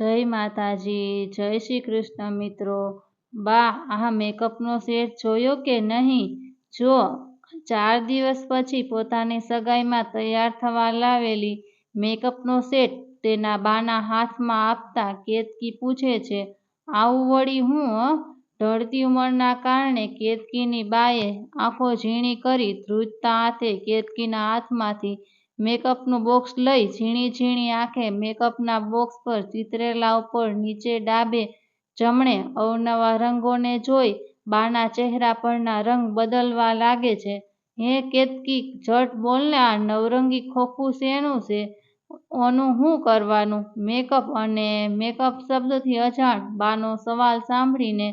જય માતાજી, જય શ્રી કૃષ્ણ મિત્રો. બા, આ મેકઅપનો સેટ જોયો કે નહીં? જો, ચાર દિવસ પછી પોતાની સગાઈમાં તૈયાર થવા લાવેલી મેકઅપનો સેટ તેના બાના હાથમાં આપતા કેતકી પૂછે છે, આવું વળી હું ઢળતી ઉંમરના કારણે કેતકીની બાએ આંખો ઝીણી કરી ધ્રુજતા હાથે કેતકીના હાથમાંથી મેકઅપનું બોક્સ લઈ ઝીણી ઝીણી આંખે મેકઅપના બોક્સ પર ચિત્રેલા ઉપર નીચે ડાબે જમણે અવનવા રંગોને જોઈ બાના ચહેરા પરના રંગ બદલવા લાગે છે. હે કેતકી ઝટ બોલને આ નવરંગી ખોખું શેનું છે? ઓનું હું કરવાનું? મેકઅપ અને મેકઅપ શબ્દથી અજાણ બાનો સવાલ સાંભળીને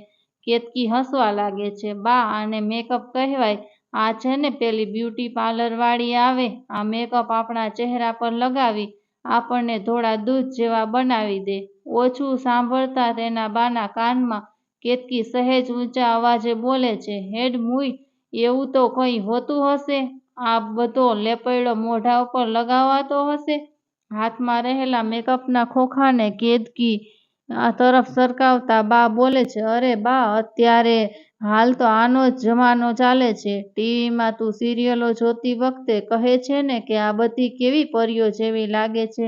કેતકી હસવા લાગે છે. બા, આને મેકઅપ કહેવાય? આ છે ને પેલી બ્યુટી પાર્લર વાળી આવે, આ મેકઅપ આપણા ચહેરા પર લગાવી, આપણને ધોળા દૂધ જેવા બનાવી દે. ઓછું સાંભળતા તેના બાના કાનમાં કેતકી સહેજ ઊંચા અવાજે બોલે છે, હેડ મૂઈ, એવું તો કંઈ હોતું હશે? આ બધો લેપડો મોઢા ઉપર લગાવાતો હશે? હાથમાં રહેલા મેકઅપના ખોખાને કેતકી તરફ સરકાવતા બા બોલે છે, અરે બા, અત્યારે હાલ તો આનો જ જમાનો ચાલે છે. ટીવીમાં તું સિરિયલો જોતી વખતે કહે છે ને કે આ બધી કેવી પરીઓ જેવી લાગે છે?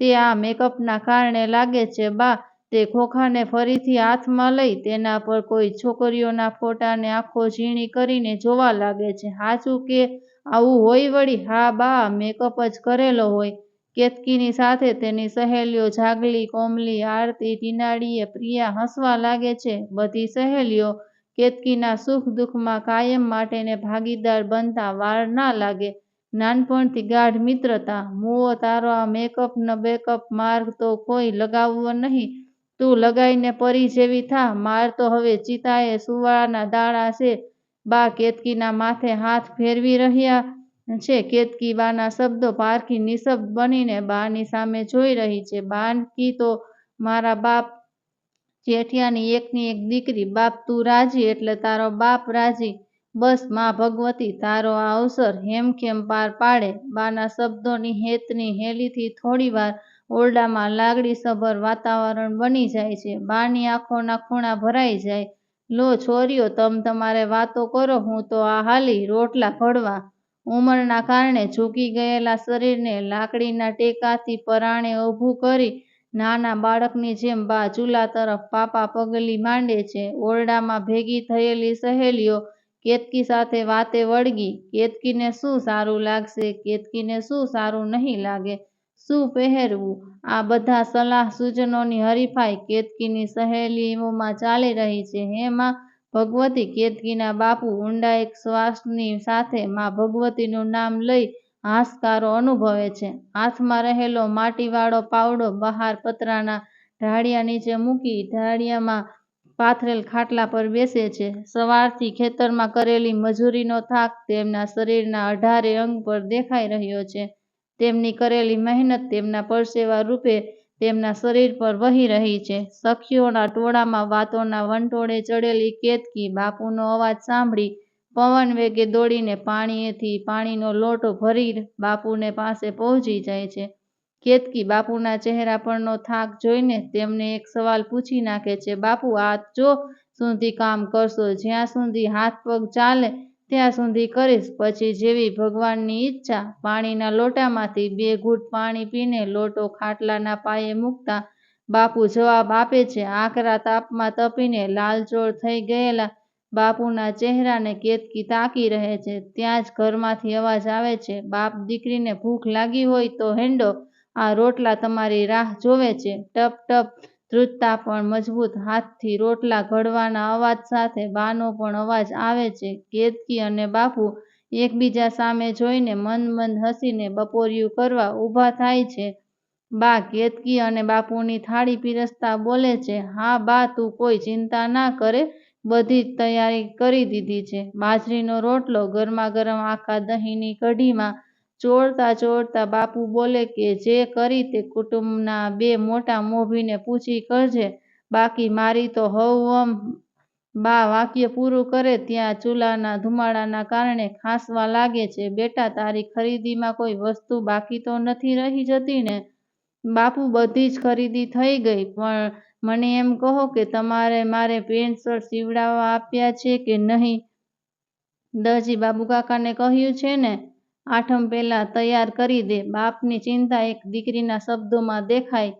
તે આ મેકઅપના કારણે લાગે છે. બા, તે ખોખાને ફરીથી હાથમાં લઈ તેના પર કોઈ છોકરીઓના ફોટાને આંખો ઝીણી કરીને જોવા લાગે છે. હાચું કે આવું હોય વળી? હા બા, મેકઅપ જ કરેલો હોય. કેતકીની સાથે તેની સહેલીઓ જાગલી, કોમલી, આરતી ટીનાળીએ પ્રિયા હસવા લાગે છે. બધી સહેલીઓ કેતકીના સુખ દુઃખમાં કાયમ માટેને ભાગીદાર બનતા વાર ના લાગે. નાનપણથી ગાઢ મિત્રતા. મૂવો તારો આ મેકઅપ ન બેકઅપ માર તો કોઈ લગાવવો નહીં. તું લગાઈને પરી જેવી થા. માર તો હવે ચિતાએ સુવાળાના દાડા છે. બા કેતકીના માથે હાથ ફેરવી રહ્યા. છે. કેતકી બાના શબ્દો પારખી નિશબ્દ બનીને બાની સામે જોઈ રહી છે. બાનકી તો મારા બાપ જેઠિયાની એકની એક દીકરી. બાપ તું રાજી એટલે તારો બાપ રાજી. બસમાં ભગવતી, તારો આ અવસર હેમખેમ પાર પાડે. બાના શબ્દોની હેતની હેલીથી થોડીવાર ઓરડામાં લાગણીસભર વાતાવરણ બની જાય છે. બાની આંખોના ખૂણા ભરાઈ જાય. લો છોરીઓ, તમ તમારે વાતો કરો. હું તો આ હાલી રોટલા ઘડવા ઉંમરના કારણે ઝૂકી ગયેલા શરીરને લાકડીના ટેકાથી પરાણે ઊભું કરી નાના બાળકની જેમ બા ચૂલા તરફ પાપા પગલી માંડે છે. ઓરડામાં ભેગી થયેલી સહેલીઓ કેતકી સાથે વાતે વળગી, કેતકીને શું સારું લાગશે? કેતકીને શું સારું નહીં લાગે? શું પહેરવું? આ બધા સલાહ સૂચનોની હરીફાઈ કેતકીની સહેલીઓમાં ચાલી રહી છે. હે માં ભગવતી કેતકીના બાપુ ઊંડા એક શ્વાસની સાથે માં ભગવતીનું નામ લઈ હાશકારો અનુભવે છે. હાથમાં રહેલો માટીવાળો પાવડો બહાર પતરાના ઢાળિયા નીચે મૂકી ઢાળિયામાં પાથરેલ ખાટલા પર બેસે છે. સવારથી ખેતરમાં કરેલી મજૂરીનો થાક તેમના શરીરના અઢારે અંગ પર દેખાઈ રહ્યો છે. તેમની કરેલી મહેનત તેમના પરસેવા રૂપે તેમના શરીર પર વહી રહી છે. સખીઓના ટોળામાં વાતોના વંટોળે ચડેલી કેતકી બાપુનો અવાજ સાંભળી પવન વેગે દોડીને પાણીએથી પાણીનો લોટો ભરી બાપુને પાસે પહોંચી જાય છે. કેતકી બાપુના ચહેરા પરનો થાક જોઈને તેમને એક સવાલ પૂછી નાખે છે, બાપુ આ જો સુધી કામ કરશો, જ્યાં સુધી હાથ પગ ચાલે ત્યાં સુધી કરીશ. પછી જેવી ભગવાનની ઈચ્છા પાણીના લોટામાંથી બે ઘૂંટ પાણી પીને લોટો ખાટલાના પાયે મૂકતા, બાપુ જવાબ આપે છે, આકરા તાપમાં તપીને લાલચોળ થઈ ગયેલા બાપુના ચહેરાને કેતકી તાકી રહે છે. ત્યાં જ ઘરમાંથી અવાજ આવે છે, બાપ દીકરીને ભૂખ લાગી હોય તો હેંડો, આ રોટલા તમારી રાહ જોવે છે. ટપ ટપ ધ્રુજતા પણ મજબૂત હાથથી રોટલા ઘડવાના અવાજ સાથે બાનો પણ અવાજ આવે છે. કેતકી અને બાપુ એકબીજા સામે જોઈને મંદ મંદ હસીને બપોરિયું કરવા ઊભા થાય છે. બા કેતકી અને બાપુની થાળી પીરસતા બોલે છે, હા બા, તું કોઈ ચિંતા ના કરે. બધી જ તૈયારી કરી દીધી છે. બાજરીનો રોટલો ગરમા ગરમ આખા દહીંની કઢીમાં ચોળતા ચોરતા બાપુ બોલે કે જે કરી તે કુટુંબના બે મોટા મોભીને પૂછી કરજે, બાકી મારી તો હવમ બા વાક્ય પૂરું કરે ત્યાં ચૂલાના ધુમાડાના કારણે ખાંસવા લાગે છે. બેટા, તારી ખરીદીમાં કોઈ વસ્તુ બાકી તો નથી રહી જતી ને? બાપુ બધી જ ખરીદી થઈ ગઈ, પણ મને એમ કહો કે તમારે મારે પેન્ટ શર્ટ સીવડાવવા આપ્યા છે કે નહીં? દરજી બાબુકાકાને કહ્યું છે ને આઠમ પહેલા તૈયાર કરી દે. બાપની ચિંતા એક દીકરીના શબ્દોમાં દેખાય.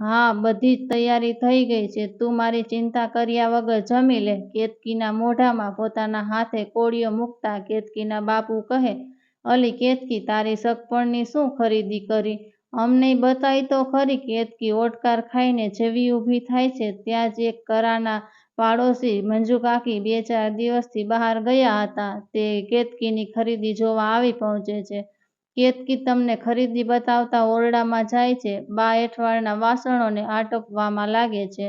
હા, બધી જ તૈયારી થઈ ગઈ છે. તું મારી ચિંતા કર્યા વગર જમી લે. કેતકીના મોઢામાં પોતાના હાથે કોળીઓ મૂકતા કેતકીના બાપુ કહે, અલી કેતકી, તારી સગપણની શું ખરીદી કરી? અમને બતાવી તો ખરી, કેતકી ઓટકાર ખાઈને જેવી ઊભી થાય છે. ત્યાં જ એક કરાના પાડોશી મંજુકાકી બે ચાર દિવસથી બહાર ગયા હતા. તે કેતકીની ખરીદી જોવા આવી પહોંચે છે. કેતકી તમને ખરીદી બતાવતા ઓરડામાં જાય છે. બા એઠવાડના વાસણોને આટોપવામાં લાગે છે.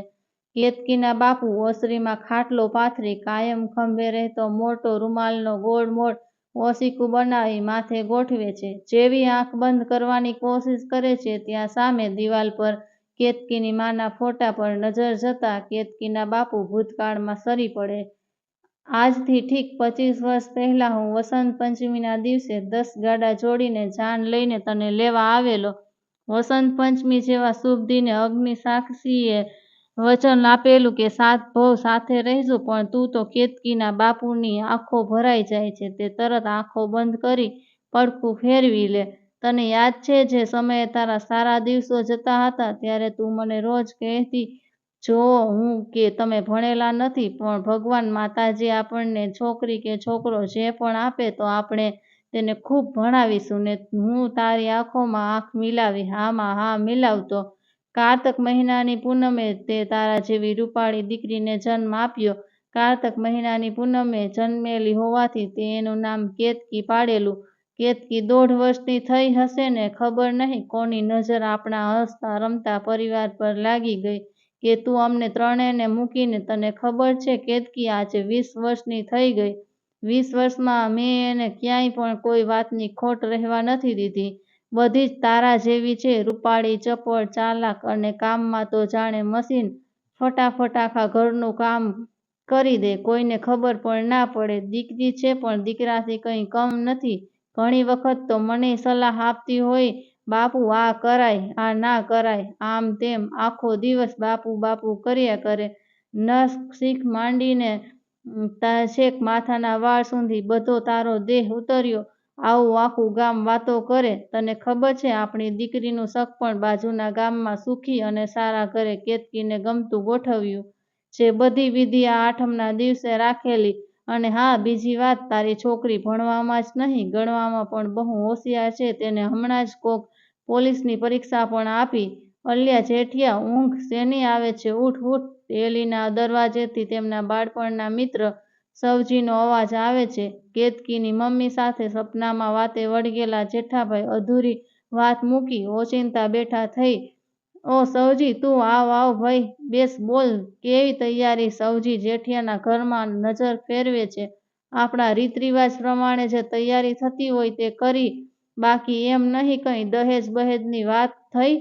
કેતકીના બાપુ ઓસરીમાં ખાટલો પાથરી કાયમ ખંભે રહેતો મોટો રૂમાલનો ગોળ મોળ ઓસીકું બનાવી માથે ગોઠવે છે. જેવી આંખ બંધ કરવાની કોશિશ કરે છે, ત્યાં સામે દિવાલ પર કેતકીની માના ફોટા પર નજર જતા કેતકીના બાપુ ભૂતકાળમાં સરી પડે. આજથી ઠીક પચીસ વર્ષ પહેલાં હું વસંત પંચમીના દિવસે દસ ગાડા જોડીને જાન લઈને તને લેવા આવેલો. વસંત પંચમી જેવા શુભ દિને અગ્નિ સાક્ષીએ વચન આપેલું કે સાત ભવ સાથે રહેજો, પણ તું તો કેતકીના બાપુની આંખો ભરાઈ જાય છે, તે તરત આંખો બંધ કરી પડખું ફેરવી લે. તને યાદ છે જે સમયે તારા સારા દિવસો જતા હતા, ત્યારે તું મને રોજ કહેતી, જો હું કે તમે ભણેલા નથી, પણ ભગવાન માતાજી આપણને છોકરી કે છોકરો જે પણ આપે તો આપણે તેને ખૂબ ભણાવીશું ને હું તારી આંખોમાં આંખ મિલાવી, હામાં હા મિલાવતો. કારતક મહિનાની પૂનમે તે તારા જેવી રૂપાળી દીકરીને જન્મ આપ્યો. કારતક મહિનાની પૂનમે જન્મેલી હોવાથી તે એનું નામ કેતકી પાડેલું. કેતકી દોઢ વર્ષની થઈ હશે ને ખબર નહીં. કોની નજર આપણા હસતા રમતા પરિવાર પર લાગી ગઈ કે તું અમને ત્રણેયને મૂકીને તને ખબર છે? કેતકી આજે વીસ વર્ષની થઈ ગઈ. વીસ વર્ષમાં મેં એને ક્યાંય પણ કોઈ વાતની ખોટ રહેવા નથી દીધી. બધી જ તારા જેવી છે, રૂપાળી, ચપળ, ચાલાક અને કામમાં તો જાણે મશીન ફટાફટ આખા ઘરનું કામ કરી દે. કોઈને ખબર પણ ના પડે. દીકરી છે પણ દીકરાથી કંઈ કમ નથી. ઘણી વખત તો મને સલાહ આપતી હોય, બાપુ, આ કરાય, આ ના કરાય. આમ તેમ આખો દિવસ બાપુ બાપુ કર્યા કરે. નસ, શીખ માંડીને શેખ માથાના વાળ સુધી બધો તારો દેહ ઉતર્યો. આવું આખું ગામ વાતો કરે. તને ખબર છે, આપણી દીકરીનું શક પણ બાજુના ગામમાં સુખી અને સારા ઘરે કેતકીને ગમતું ગોઠવ્યું. જે બધી વિધિ આ આઠમના દિવસે રાખેલી અને હા, બીજી વાત, તારી છોકરી ભણવામાં જ નહીં, ગણવામાં પણ બહુ હોશિયાર છે, તેને હમણાં જ કોક પોલીસની પરીક્ષા પણ આપી. અલ્યા, જેઠિયા, ઊંઘ શેની આવે છે? ઉઠ ઉઠ. એલીના દરવાજેથી તેમના બાળપણના મિત્ર સવજીનો અવાજ આવે છે. કેતકીની મમ્મી સાથે સપનામાં વાતે વળગેલા જેઠાભાઈ અધૂરી વાત મૂકી, ઓચિંતા બેઠા થઈ. ઓ સવજી, તું આવ આવ ભાઈ, બેસ બોલ, કેવી તૈયારી સવજી? જેઠિયાના ઘરમાં નજર ફેરવે છે. આપણા રીત રિવાજ પ્રમાણે જે તૈયારી થતી હોય તે કરી. બાકી એમ નહીં કંઈ દહેજ બહેજની વાત થઈ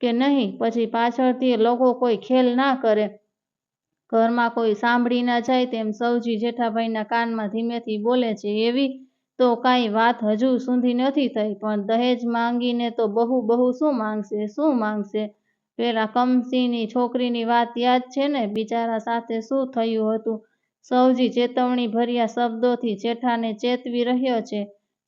કે નહીં? પછી પાછળથી લોકો કોઈ ખેલ ના કરે. ઘરમાં કોઈ સાંભળી ના જાય તેમ સવજી જેઠાભાઈના કાનમાં ધીમેથી બોલે છે. એવી તો કાંઈ વાત હજુ સુધી નથી થઈ, પણ દહેજ માંગીને તો બહુ બહુ શું માંગશે? શું માંગશે? પેલા કમસીની છોકરીની વાત યાદ છે ને? બિચારા સાથે શું થયું હતું? સવજી ચેતવણી ભર્યા શબ્દોથી જેઠાને ચેતવી રહ્યો છે.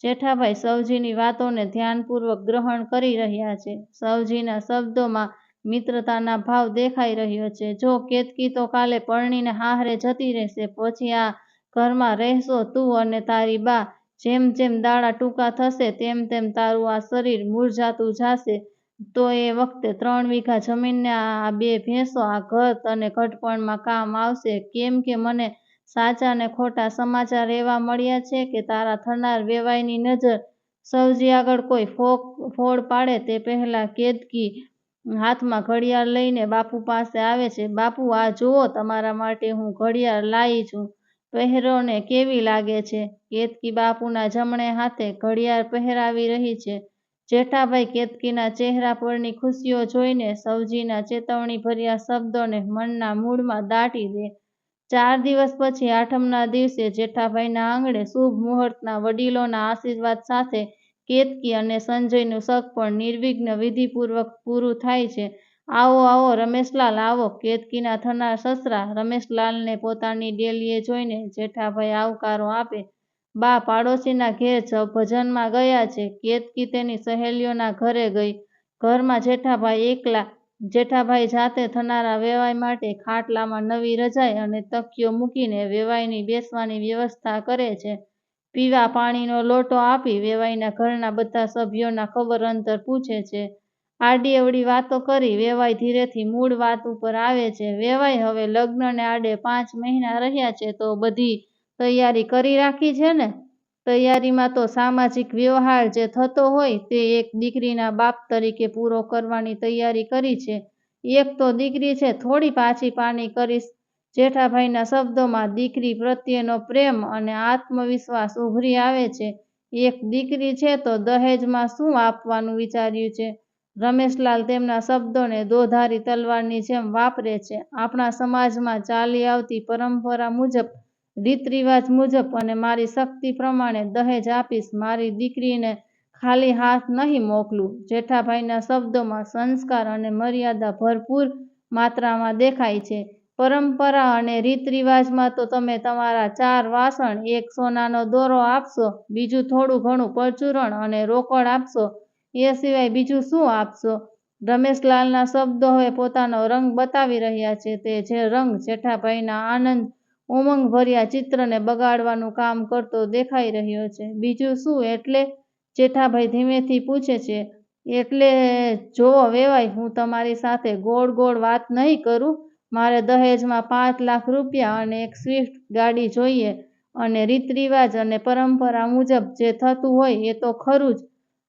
જેઠાભાઈ સવજીની વાતોને ધ્યાનપૂર્વક ગ્રહણ કરી રહ્યા છે. સવજીના શબ્દોમાં મિત્રતાના ભાવ દેખાઈ રહ્યો છે. જો કેતકી તો કાલે પરણીને હાહરે જતી રહેશે. પછી આ ઘરમાં રહેશો તું અને તારી બા. જેમ જેમ દાડા ટૂંકા થશે, તેમ તેમ તારું આ શરીર મૂરઝાતું જાશે. તો એ વખતે ત્રણ વીઘા જમીનને આ બે ભેંસો, આ ઘર અને ઘડપણમાં કામ આવશે. કેમ કે મને સાચા ને ખોટા સમાચાર એવા મળ્યા છે કે તારા થનાર વેવાઈની નજર સૌજી આગળ કોઈ ફોક ફોડ પાડે તે પહેલા કેદકી હાથમાં ઘડિયાળ લઈને બાપુ પાસે આવે છે. બાપુ, આ જુઓ, તમારા માટે હું ઘડિયાળ લાવી છું. પહેરો ને કેવી લાગે છે? કેતકી બાપુના જમણે હાથે ઘડિયાળ પહેરાવી રહી છે. જેઠાભાઈ કેતકીના ચહેરા પરની ખુશીઓ જોઈને સવજીના ચેતવણીભર્યા શબ્દોને મનના મૂળમાં દાટી દે. ચાર દિવસ પછી આઠમના દિવસે જેઠાભાઈના આંગણે શુભ મુહૂર્તના વડીલોના આશીર્વાદ સાથે કેતકી અને સંજયનું શક પણ નિર્વિઘ્ન વિધિપૂર્વક પૂરું થાય છે. આવો આવો, રમેશલાલ, આવો, કેતકીના થનાર સસરા રમેશલાલને પોતાની ડેલીએ જોઈને જેઠાભાઈ આવકારો આપે બા પાડોશીના ઘેર ભજનમાં ગયા છે. કેતકી તેની સહેલીઓના ઘરે ગઈ. ઘરમાં જેઠાભાઈ એકલા, જેઠાભાઈ જાતે થનારા વેવાઈ માટે ખાટલામાં નવી રજાઈ અને તકિયો મૂકીને વેવાઈની બેસવાની વ્યવસ્થા કરે છે. પીવા પાણીનો લોટો આપી વેવાઈના ઘરના બધા સભ્યોના ખબર અંતર પૂછે છે. આડી અવડી વાતો કરી વેવાઈ ધીરેથી મૂળ વાત ઉપર આવે છે. વેવાઈ હવે લગ્નને આડે પાંચ મહિના રહ્યા છે તો બધી તૈયારી કરી રાખી છે ને? તૈયારીમાં તો સામાજિક વ્યવહાર જે થતો હોય તે એક દીકરીના બાપ તરીકે પૂરો કરવાની તૈયારી કરી છે. એક તો દીકરી છે, થોડી પાછી પાની કરીશ. જેઠાભાઈના શબ્દોમાં દીકરી પ્રત્યેનો પ્રેમ અને આત્મવિશ્વાસ ઉભરી આવે છે. એક દીકરી છે તો દહેજમાં શું આપવાનું વિચાર્યું છે? રમેશલાલ તેમના શબ્દોને દોધારી તલવારની જેમ વાપરે છે. આપણા સમાજમાં ચાલી આવતી પરંપરા મુજબ રીત રિવાજ મુજબ અને મારી શક્તિ પ્રમાણે દહેજ આપીશ, મારી દીકરીને ખાલી હાથ નહીં મોકલું. જેઠાભાઈના શબ્દોમાં સંસ્કાર અને મર્યાદા ભરપૂર માત્રામાં દેખાય છે. પરંપરા અને રીત રિવાજમાં તો તમે તમારા ચાર વાસણ, એક સોનાનો દોરો આપશો, બીજું થોડું ઘણું પરચુરણ અને રોકડ આપશો, એ સિવાય બીજું શું આપશો? રમેશલાલના શબ્દો હવે પોતાનો રંગ બતાવી રહ્યા છે. તે જે રંગ જેઠાભાઈના આનંદ ઉમંગભર્યા ચિત્રને બગાડવાનું કામ કરતો દેખાઈ રહ્યો છે. બીજું શું? એટલે જેઠાભાઈ ધીમેથી પૂછે છે, એટલે જોવો વેવાય હું તમારી સાથે ગોળ ગોળ વાત નહીં કરું. મારે દહેજમાં પાંચ લાખ રૂપિયા અને એક સ્વિફ્ટ ગાડી જોઈએ અને રીત રિવાજ અને પરંપરા મુજબ જે થતું હોય એ તો ખરું જ.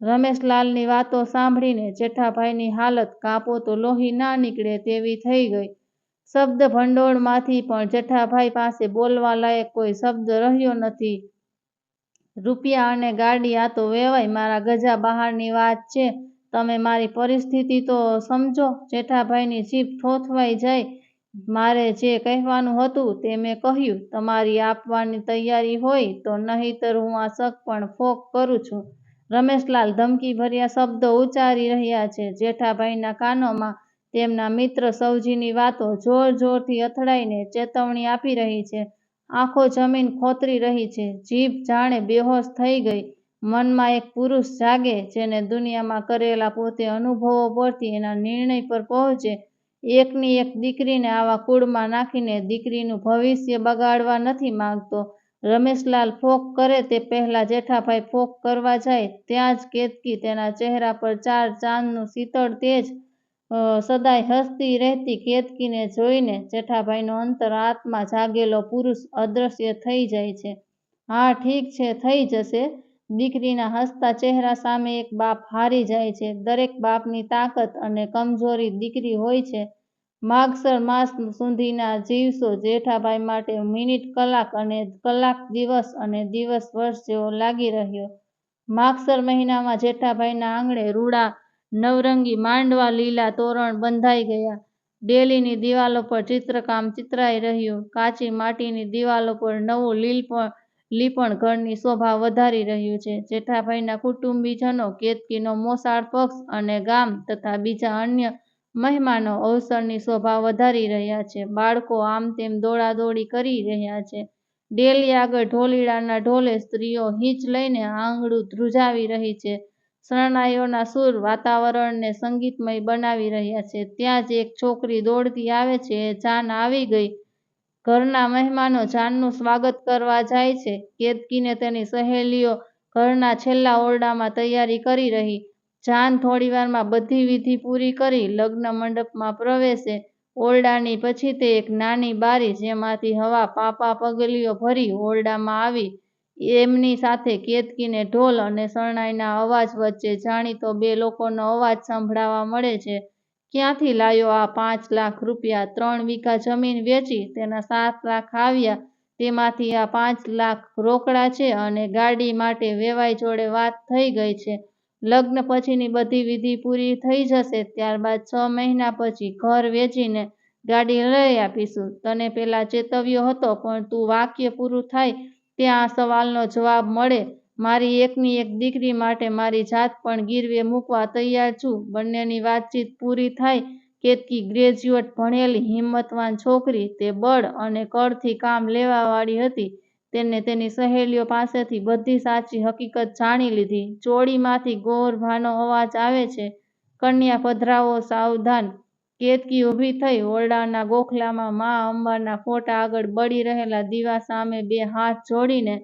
રમેશલાલની વાતો સાંભળીને જેઠાભાઈની હાલત કાપો તો લોહી ના નીકળે તેવી થઈ ગઈ. શબ્દ ભંડોળમાંથી પણ જેઠાભાઈ પાસે બોલવા લાયક કોઈ શબ્દ રહ્યો નથી. રૂપિયા અને ગાડી આ તો વેવાય, મારા ગજા બહારની વાત છે. તમે મારી પરિસ્થિતિ તો સમજો, જેઠાભાઈની જીભ થોથવાઈ જાય. મારે જે કહેવાનું હતું તે મેં કહ્યું, તમારી આપવાની તૈયારી હોય તો નહીંતર હું આ શક પણ ફોક કરું છું. રમેશલાલ ધમકીભર્યા શબ્દો ઉચ્ચારી રહ્યા છે, જેઠાભાઈના કાનોમાં તેમના મિત્ર સૌજીની વાતો જોર જોરથી અથડાઈને ચેતવણી આપી રહી છે. આંખો જમીન ખોતરી રહી છે. જીભ જાણે બેહોશ થઈ ગઈ. મનમાં એક પુરુષ જાગે જેને દુનિયામાં કરેલા પોતે અનુભવો પરથી એના નિર્ણય પર પહોંચે. એકની એક દીકરીને આવા કુળમાં નાખીને દીકરીનું ભવિષ્ય બગાડવા નથી માંગતો. રમેશલાલ ફોક કરે તે પહેલાં જેઠાભાઈ ફોક કરવા જાય. ત્યાં જ કેતકી તેના ચહેરા પર ચાર ચાંદનું શીતળ તેજ સદાય હસતી રહેતી કેતકીને જોઈને જેઠાભાઈનો અંતર આત્મા જાગેલો પુરુષ અદૃશ્ય થઈ જાય છે. હા, ઠીક છે, થઈ જશે. દીકરીના હસતા ચહેરા સામે એક બાપ હારી જાય છે. દરેક બાપની તાકાત અને કમજોરી દીકરી હોય છે. માગસર માસ સુધીના જીવસો જેઠાભાઈ માટે મિનિટ કલાક અને કલાક દિવસ અને દિવસ વર્ષ જેવો લાગી રહ્યો. માગસર મહિનામાં જેઠાભાઈના આંગણે રૂડા નવરંગી માંડવા લીલા તોરણ બંધાઈ ગયા. ડેલીની દિવાલો પર ચિત્રકામ ચિતરાઈ રહ્યું. કાચી માટીની દિવાલો પર નવું લીલપણ, લીપણ ઘરની શોભા વધારી રહ્યું છે. જેઠાભાઈના કુટુંબીજનો કેતકીનો મોસાળ પક્ષ અને ગામ તથા બીજા અન્ય મહેમાનો અવસરની શોભા વધારી રહ્યા છે. બાળકો આમ તેમ દોડાદોડી કરી રહ્યા છે. ડેલી આગળ ઢોલીડાના ઢોલે સ્ત્રીઓ હીંચ લઈને આંગળું ધ્રુજાવી રહી છે. શરણાઈઓના સૂર વાતાવરણને સંગીતમય બનાવી રહ્યા છે. ત્યાં જ એક છોકરી દોડતી આવે છે. જાન આવી ગઈ. ઘરના મહેમાનો જાનનું સ્વાગત કરવા જાય છે. કેતકીને તેની સહેલીઓ ઘરના છેલ્લા ઓરડામાં તૈયારી કરી રહી. જાન થોડીવારમાં બધી વિધિ પૂરી કરી લગ્ન મંડપમાં પ્રવેશે. ઓરડાની પછી તે એક નાની બારી જેમાંથી હવા પાપા પગલીઓ ભરી ઓરડામાં આવી. એમની સાથે કેતકીને ઢોલ અને શરણાઈના અવાજ વચ્ચે જાણીતો બે લોકોનો અવાજ સંભળાવા મળે છે. ક્યાંથી લાયો આ પાંચ લાખ રૂપિયા? ત્રણ વીઘા જમીન વેચી તેના સાત લાખ આવ્યા. તેમાંથી આ પાંચ લાખ રોકડા છે અને ગાડી માટે વેવાઈ જોડે વાત થઈ ગઈ છે. લગ્ન પછીની બધી વિધિ પૂરી થઈ જશે, ત્યારબાદ છ મહિના પછી ઘર વેચીને ગાડી લઈ આપીશું. તને પેલા ચેતવ્યો હતો, પણ તું વાક્ય પૂરું થાય ત્યાં આ સવાલનો જવાબ મળે. મારી એકની એક દીકરી માટે મારી જાત પણ ગીરવે મૂકવા તૈયાર છું. બંનેની વાતચીત પૂરી થાય કેતકી ગ્રેજ્યુએટ ભણેલી હિંમતવાન છોકરી તે બળ અને કળથી કામ લેવાવાળી હતી. તેને તેની સહેલીઓ પાસેથી બધી સાચી હકીકત જાણી લીધી. ચોળીમાંથી ગોરભાનો અવાજ આવે છે, કન્યા પધરાવો સાવધાન કેતકી ઊભી થઈ. ઓરડાના ગોખલામાં મા અંબાના ફોટા આગળ બળી રહેલા દીવા સામે બે હાથ જોડીને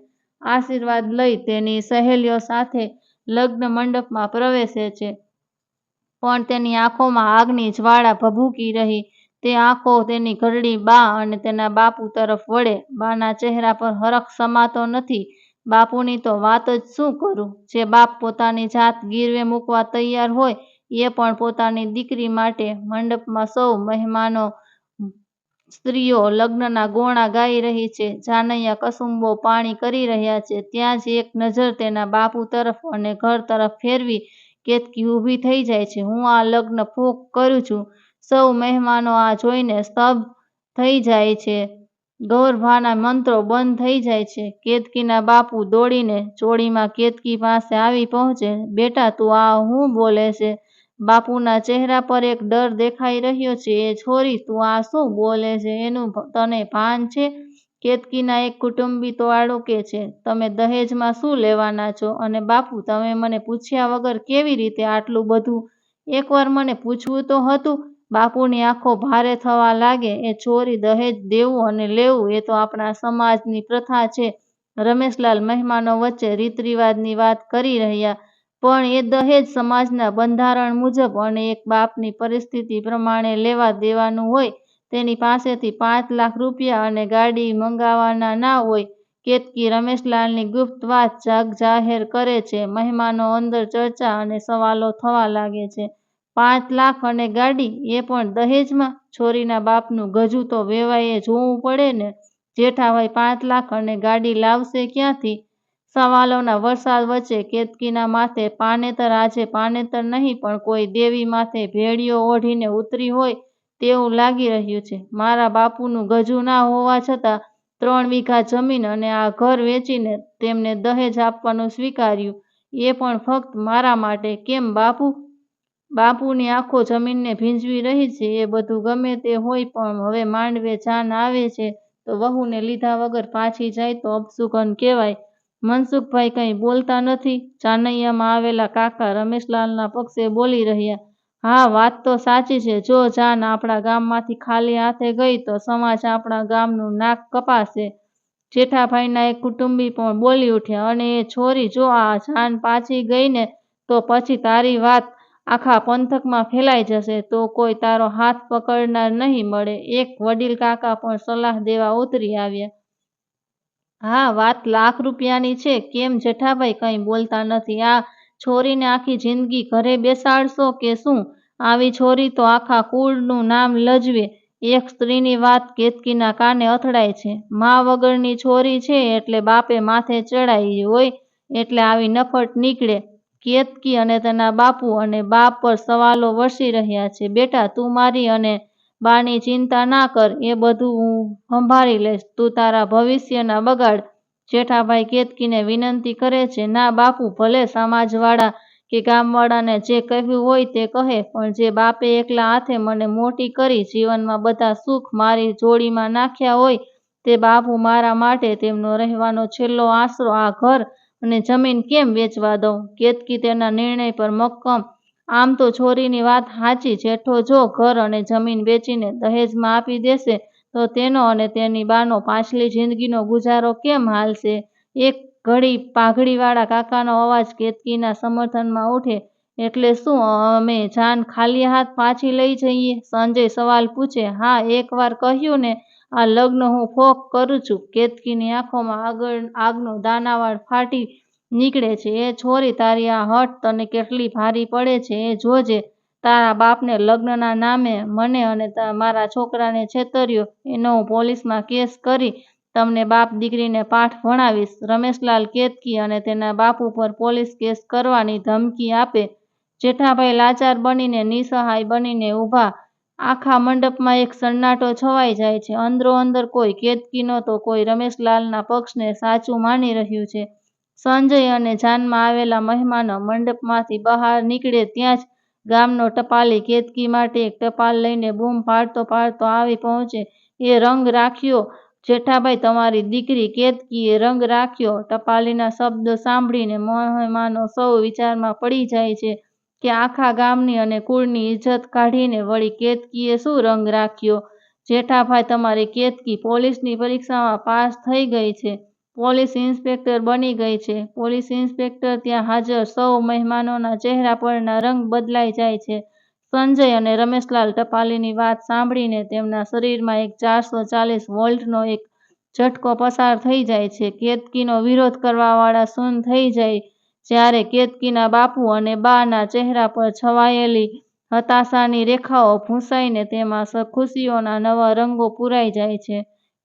આશીર્વાદ લઈ તેની સહેલીઓ સાથે લગ્ન મંડપમાં પ્રવેશે છે. પણ તેની આંખોમાં આગની જ્વાળા ભભૂકી રહી. તે આંખો તેની ઘરડી બા અને તેના બાપુ તરફ વળે. બાના ચહેરા પર હરખ સમાતો નથી. બાપુની તો વાત જ શું કરું? જે બાપ પોતાની જાત ગીરવે મૂકવા તૈયાર હોય એ પણ પોતાની દીકરી માટે મંડપમાં સૌ મહેમાનો, સ્ત્રીઓ લગ્નના ગોણા ગાઈ રહી છે. જાનૈયા કસુંબો પાણી કરી રહ્યા છે. ત્યાં જ એક નજર તેના બાપુ તરફ અને ઘર તરફ ફેરવી કેતકી ઊભી થઈ જાય છે. હું આ લગ્ન ફોક કરું છું. સૌ મહેમાનો આ જોઈને સ્તબ્ધ થઈ જાય છે. ગૌરભાના મંત્રો બંધ થઈ જાય છે. કેતકીના બાપુ દોડીને ચોળીમાં કેતકી પાસે આવી પહોંચે. બેટા, તું આ હું બોલે છે? બાપુના ચહેરા પર એક ડર દેખાઈ રહ્યો છે. એ છોરી, તું આ શું બોલે છે? એનું તને ભાન છે? કેતકીના એક કુટુંબી તો આડોકે છે. તમે દહેજમાં શું લેવાના છો? અને બાપુ, તમે મને પૂછ્યા વગર કેવી રીતે આટલું બધું? એકવાર મને પૂછવું તો હતું, બાપુની આંખો ભારે થવા લાગે. એ છોરી દહેજ દેવું અને લેવું, એ તો આપણા સમાજની પ્રથા છે. રમેશલાલ મહેમાનો વચ્ચે રીતરિવાજની વાત કરી રહ્યા પણ એ દહેજ સમાજના બંધારણ મુજબ અને એક બાપની પરિસ્થિતિ પ્રમાણે લેવા દેવાનું હોય, તેની પાસેથી પાંચ લાખ રૂપિયા અને ગાડી મંગાવવાના ના હોય, કેતકી રમેશલાલની ગુપ્ત વાત જાગ જાહેર કરે છે. મહેમાનો અંદર ચર્ચા અને સવાલો થવા લાગે છે. પાંચ લાખ અને ગાડી એ પણ દહેજમાં? છોરીના બાપનું ગજું તો વેવાઈએ જોવું પડે ને? જેઠાભાઈ પાંચ લાખ અને ગાડી લાવશે ક્યાંથી? સવાલોના વરસાદ વચ્ચે કેતકીના માથે પાનેતર આજે પાનેતર નહીં, પણ કોઈ દેવી માથે ભેળીઓ ઓઢીને ઉતરી હોય તેવું લાગી રહ્યું છે. મારા બાપુનું ગજું ના હોવા છતાં ત્રણ વીઘા જમીન અને આ ઘર વેચીને તેમને દહેજ આપવાનું સ્વીકાર્યું. એ પણ ફક્ત મારા માટે. કેમ બાપુ? બાપુની આંખો જમીનને ભીંજવી રહી છે. એ બધું ગમે તે હોય, પણ હવે માંડવે જાન આવે છે તો વહુને લીધા વગર પાછી જાય તો અપશુકન કહેવાય. મનસુખભાઈ કંઈ બોલતા નથી. જાનૈયામાં આવેલા કાકા રમેશલાલના પક્ષે બોલી રહ્યા. હા, વાત તો સાચી છે. જો જાન આપણા ગામમાંથી ખાલી હાથે ગઈ તો સમાજ આપણા ગામનું નાક કપાશે. જેઠાભાઈના એક કુટુંબી પણ બોલી ઉઠ્યા અને એ છોરી જો આ જાન પાછી ગઈ ને તો પછી તારી વાત આખા પંથકમાં ફેલાઈ જશે. તો કોઈ તારો હાથ પકડનાર નહીં મળે. એક વડીલ કાકા પણ સલાહ દેવા ઉતરી આવ્યા. હા, વાત લાખ રૂપિયાની છે. કેમ જેઠાભાઈ કંઈ બોલતા નથી? આ છોરીને આખી જિંદગી ઘરે બેસાડશો કે શું? આવી છોરી તો આખા કુળનું નામ લજવે. એક સ્ત્રીની વાત કેતકીના કાને અથડાય છે. મા વગરની છોરી છે એટલે બાપે માથે ચડાઈ હોય એટલે આવી નફટ નીકળે. કેતકી અને તેના બાપુ અને બાપ પર સવાલો વરસી રહ્યા છે. બેટા, તું મારી અને બાની ચિંતા ના કર, એ બધું હું સંભાળી લઈશ. તું તારા ભવિષ્યના બગાડ જેઠાભાઈ કેતકીને વિનંતી કરે છે. ના બાપુ, ભલે સમાજવાળા કે ગામવાળાને જે કહેવું હોય તે કહે, પણ જે બાપે એકલા હાથે મને મોટી કરી જીવનમાં બધા સુખ મારી જોડીમાં નાખ્યા હોય, તે બાપુ મારા માટે તેમનો રહેવાનો છેલ્લો આશરો આ ઘર અને જમીન કેમ વેચવા દઉં? કેતકી તેના નિર્ણય પર મક્કમ આમ તો છોરીની વાત સાચી જેઠો જો ઘર અને જમીન વેચીને દહેજમાં આપી દેશે, તો તેનો અને તેની બાનો પાછલી જિંદગીનો ગુજારો કેમ હાલશે? એક ઘડી પાઘડીવાળા કાકાનો અવાજ કેતકીના સમર્થનમાં ઉઠે, એટલે શું અમે જાન ખાલી હાથ પાછી લઈ જઈએ? સંજય સવાલ પૂછે, હા, એકવાર કહ્યું ને, આ લગ્ન હું ફોક કરું છું. કેતકીની આંખોમાં આગળ આગનો દાનાવાળ ફાટી નીકળે છે. એ છોરી તારી આ હઠ તને કેટલી ભારી પડે છે એ જોજે. તારા બાપને લગ્નના નામે મને અને મારા છોકરાને છેતર્યો. એનો હું પોલીસમાં કેસ કરી તમને બાપ દીકરીને પાઠ ભણાવીશ. રમેશલાલ કેતકી અને તેના બાપ ઉપર પોલીસ કેસ કરવાની ધમકી આપે. જેઠાભાઈ લાચાર બનીને નિસહાય બનીને ઊભા. આખા મંડપમાં એક સન્નાટો છવાઈ જાય છે. અંદરો અંદર કોઈ કેતકીનો તો કોઈ રમેશલાલના પક્ષને સાચું માની રહ્યું છે. સંજય અને જાનમાં આવેલા મહેમાનો મંડપમાંથી બહાર નીકળે ત્યાં જ ગામનો ટપાલી કેતકી માટે એક ટપાલ લઈને બૂમ પાડતો પાડતો આવી પહોંચે. એ રંગ રાખ્યો. જેઠાભાઈ, તમારી દીકરી કેતકીએ રંગ રાખ્યો. ટપાલીના શબ્દો સાંભળીને મહેમાનો સૌ વિચારમાં પડી જાય છે કે આખા ગામની અને કુળની ઇજ્જત કાઢીને વળી કેતકીએ શું રંગ રાખ્યો? જેઠાભાઈ, તમારી કેતકી પોલીસની પરીક્ષામાં પાસ થઈ ગઈ છે. પોલીસ ઇન્સ્પેક્ટર બની ગઈ છે. પોલીસ ઇન્સ્પેક્ટર ત્યાં હાજર. સૌ મહેમાનોના ચહેરા પરના રંગ બદલાઈ જાય છે. સંજય અને રમેશલાલ ટપાલીની વાત સાંભળીને તેમના શરીરમાં એક ચારસો ચાલીસ વોલ્ટનો એક ઝટકો પસાર થઈ જાય છે. કેતકીનો વિરોધ કરવાવાળા સૂન થઈ જાય જ્યારે કેતકીના બાપુ અને બાના ચહેરા પર છવાયેલી હતાશાની રેખાઓ ભૂંસાઈને તેમાં ખુશીઓના નવા રંગો પૂરાઈ જાય છે.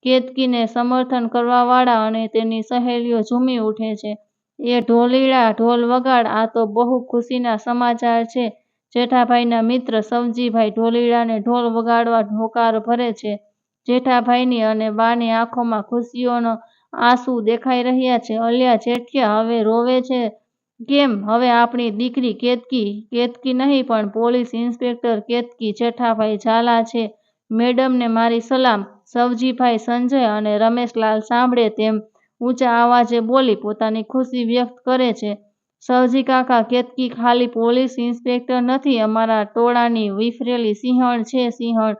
કેતકીને સમર્થન કરવાવાળા અને તેની સહેલીઓ ઝૂમી ઉઠે છે. એ ઢોલીડા ઢોલ વગાડ આ તો બહુ ખુશીના સમાચાર છે. જેઠાભાઈના મિત્ર સવજીભાઈ ઢોલીડાને ઢોલ વગાડવા હોકાર ભરે છે. જેઠાભાઈની અને બાની આંખોમાં ખુશીઓનો આંસુ દેખાઈ રહ્યા છે. અલ્યા જેઠિયા હવે રોવે છે. કેમ? હવે આપણી દીકરી કેતકી કેતકી નહીં પણ પોલીસ ઇન્સ્પેક્ટર કેતકી જેઠાભાઈ ઝાલા છે. મેડમને મારી સલામ. સવજીભાઈ સંજય અને રમેશલાલ સાંભળે તેમ ઊંચા અવાજે બોલી પોતાની ખુશી વ્યક્ત કરે છે. સવજી કાકા, કેતકી ખાલી પોલીસ ઇન્સ્પેક્ટર નથી, અમારા ટોળાની વિફરેલી સિંહણ છે સિંહણ.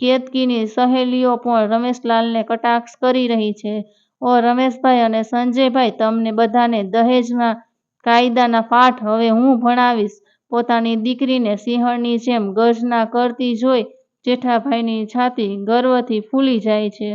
કેતકીની સહેલીઓ પણ રમેશલાલને કટાક્ષ કરી રહી છે. ઓ રમેશભાઈ અને સંજયભાઈ, તમને બધાને દહેજના કાયદાના પાઠ હવે હું ભણાવીશ. પોતાની દીકરીને સિંહણની જેમ ગર્જના કરતી જોઈ જેઠાભાઈની છાતી ગર્વથી ફૂલી જાય છે.